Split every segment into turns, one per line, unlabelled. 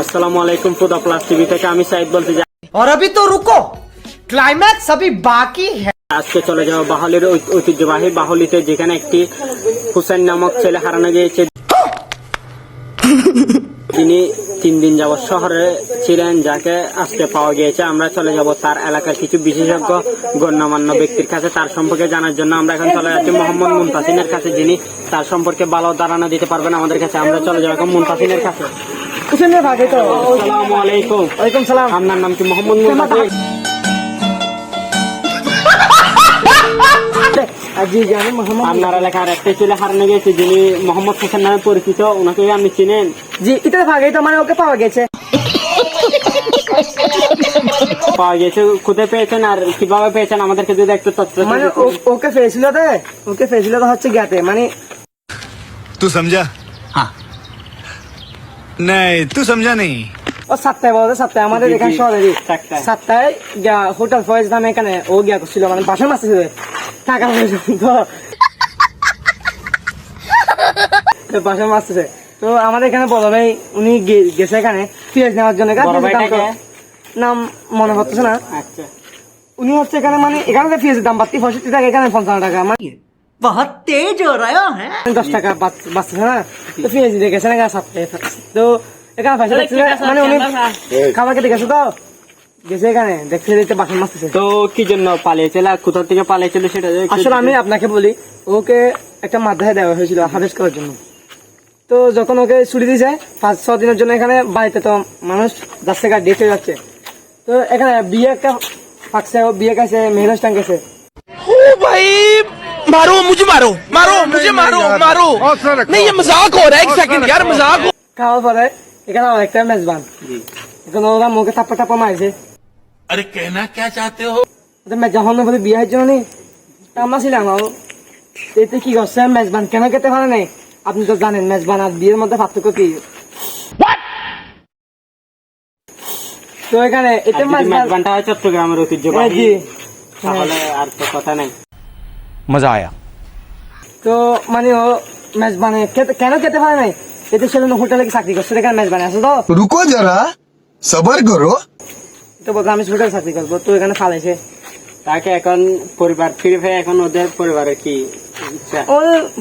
আসসালামু আলাইকুম ফুদা plus TV থেকে আমি সাইদ বলতে যাই
और अभी तो रुको क्लाइमैक्स अभी बाकी है
আজকে চলে যাবো বাহলির ঐ- ঐতিহ্যবাহী বাহলিতে যেখানে একটি হুসেন নামক ছেলে হারানো গিয়েছে তিনি তিন দিন যাবৎ শহরে ছিলেন যাকে আজকে পাওয়া গিয়েছে আমরা চলে যাব তার এলাকার কিছু বিশেষজ্ঞ গণ্যমান্য ব্যক্তির কাছে তার সম্পর্কে জানার জন্য আমরা এখন চলে যাচ্ছি মোহাম্মদ মুনতাসিনের কাছে যিনি তার সম্পর্কে ভালো ধারণা দিতে পারবেন আমাদের কাছে আমরা চলে যাবো এখন মুনতাসিনের কাছে আপনার নাম কি মোহাম্মদ
আচ্ছা, মানে ওকে পাওয়া গেছে।
পাওয়া গেছে কোথায় পেয়েছেন আর কীভাবে পেয়েছেন? আমাদেরকে যদি তথ্য
মানে ওকে ফেসিলাতে ওকে ফেসিলাতে হচ্ছে গেতে মানে
তুই সমঝা नहीं तू समझा नहीं
ও সাতটায় বলতে সাতটায় আমাদের
জি,
এখানে
জি,
শহরেরই
সাতটায়।
সাতটায় গিয়া হোটেল ফয়েজ নামে এখানে ও গিয়া করছিল মানে বাসন মাছ ছিল টাকা পয়সা তো তো বাসন মারতেছে তো আমাদের এখানে বড় ভাই উনি গে- গেছে এখানে পেঁয়াজ নেওয়ার জন্য এখানে
বড়
পেঁয়াজের দাম
ভাইটাকে?
কত? নাম মনে হচ্ছে না
আচ্ছা
উনি হচ্ছে এখানে মানে এখানে তো পেঁয়াজের দাম বাড়তি পঁয়ষট্টি টাকা এখানে পঞ্চান্ন টাকা মানে
बहुत तेज हो रहा है
দশ টাকা বাচ- বাঁচতেছে না তো পেঁয়াজ দিয়ে গেছে না এখানে সাতটায় তো এখানে পয়সা দেখছে মানে উনি খাবার খেতে গেছে তো গেছে এখানে দেখছে দেখতে বাসন মারতেছে
তো কি জন্য পালিয়েছিল আর কোথা থেকে পালিয়েছিল সেটা যদি একটু-
আসলে আমি আপনাকে বলি ওকে একটা মাধ্যমে দেওয়া হয়েছিল হাবেস করার জন্য তো যখন ওকে ছুটি দিয়েছে পাঁচ ছ দিনের জন্য এখানে বাড়িতে তো মানুষ যাচ্ছে গাড়ি দিয়ে চলে যাচ্ছে তো এখানে বিয়ে একটা পাকছে ও বিয়ে গেছে মেহরাজ টান গেছে
ओ भाई मारो मुझे मारो मारो मुझे मारो मारो नहीं ये मजाक हो रहा है एक सेकंड यार मजाक हो
খাওয়ার পরে এখানে আমার একটা মেজবান এখন ওরা মুখে থাপ্পা টাপ্পা মারছে
अरे कहना क्या चाहते हो
তো মেজ যখন বলে বিয়ে হয়েছিল নি তা আমরা ছিলাম আর এতে কি করছে মেজবান কেন খেতে পারে নাই আপনি তো জানেন মেজবান আর বিয়ের মধ্যে পার্থক্য কি তো এখানে
আর
এতে
যদি
মেজবান
মেজবানটা হয় চট্টগ্রামের
হ্যাঁ,
ঐতিহ্যবাহী
জি
তাহলে আর তো কথা নাই
मजा आया
তো মানে ও মেজবানে খেতে- কেন খেতে পারে নাই এতে সেজন্য হোটেলে কি চাকরি করছে এখানে মেজবানে আছে তো
रुको जरा सबर करो
তো বলতো আমি হোটেলে চাকরি করবো তো এখানে ফালাইছে
তাকে এখন পরিবার ফিরে ফিরে এখন ওদের পরিবারের কি ইচ্ছা
ও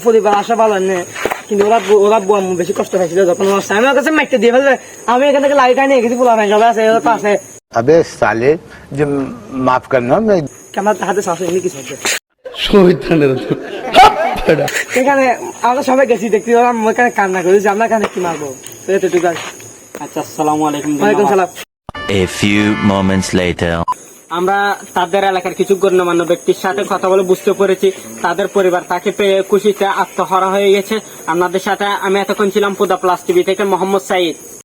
পরিবার আসা ভালো না কিন্তু ওরা ওরা বুয়া বেশি কষ্ট হয়েছিল যখন ওর সামনে আমার কাছে মাইকটা দিয়ে ফেলবে আমি এখান থেকে লাইট আনি গেছি পোলা সবাই আছে ওরা তো আছে
अबे साले जो माफ करना मैं
ক্যামেরা হাতে শ্বাস এমনি কিছু হচ্ছে এখানে আমরা সবাই গেছি দেখতে ওরা এখানে কান্না করেছি আমরা এখানে কি মারবো? এতটুকু
আচ্ছা আসসালামু আলাইকুম
ওয়ালাইকুম সালাম।
A few moments later.
আমরা তাদের এলাকার কিছু গণ্যমান্য ব্যক্তির সাথে কথা বলে বুঝতে পেরেছি। তাদের পরিবার তাকে পেয়ে খুশিতে আত্মহারা হয়ে গেছে। আপনাদের সাথে আমি এতক্ষণ ছিলাম পুদা প্লাস টিভি থেকে মোহাম্মদ সাইদ।